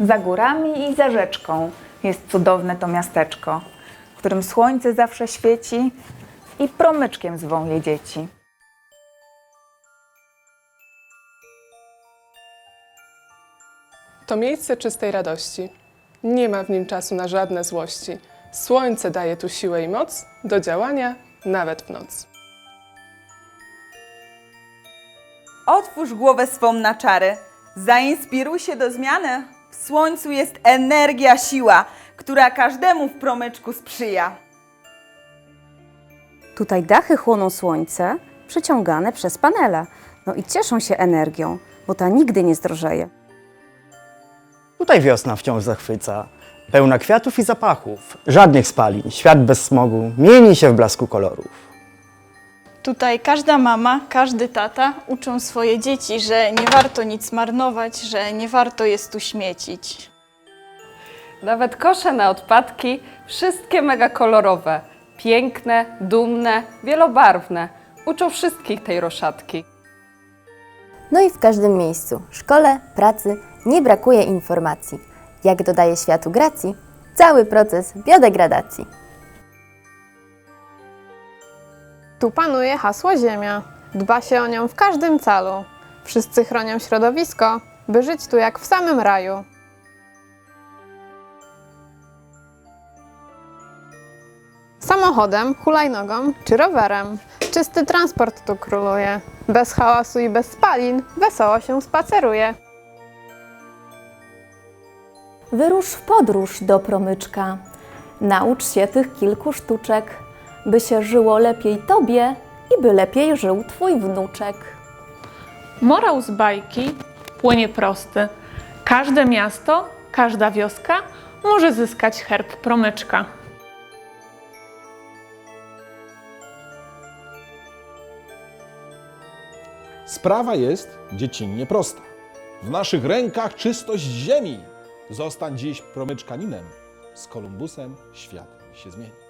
Za górami i za rzeczką jest cudowne to miasteczko, w którym słońce zawsze świeci i promyczkiem zwą je dzieci. To miejsce czystej radości. Nie ma w nim czasu na żadne złości. Słońce daje tu siłę i moc do działania nawet w noc. Otwórz głowę swą na czary. Zainspiruj się do zmiany. W słońcu jest energia, siła, która każdemu w promyczku sprzyja. Tutaj dachy chłoną słońce, przyciągane przez panele. No i cieszą się energią, bo ta nigdy nie zdrożeje. Tutaj wiosna wciąż zachwyca, pełna kwiatów i zapachów, żadnych spalin, świat bez smogu, mieni się w blasku kolorów. Tutaj każda mama, każdy tata uczą swoje dzieci, że nie warto nic marnować, że nie warto jest tu śmiecić. Nawet kosze na odpadki, wszystkie mega kolorowe. Piękne, dumne, wielobarwne. Uczą wszystkich tej roszadki. No i w każdym miejscu, szkole, pracy nie brakuje informacji. Jak dodaje światu gracji, cały proces biodegradacji. Tu panuje hasło Ziemia. Dba się o nią w każdym calu. Wszyscy chronią środowisko, by żyć tu jak w samym raju. Samochodem, hulajnogą czy rowerem. Czysty transport tu króluje. Bez hałasu i bez spalin wesoło się spaceruje. Wyrusz w podróż do promyczka. Naucz się tych kilku sztuczek, by się żyło lepiej tobie i by lepiej żył twój wnuczek. Morał z bajki płynie prosty. Każde miasto, każda wioska może zyskać herb promyczka. Sprawa jest dziecinnie prosta. W naszych rękach czystość ziemi. Zostań dziś promyczkaninem. Z Kolumbusem świat się zmieni.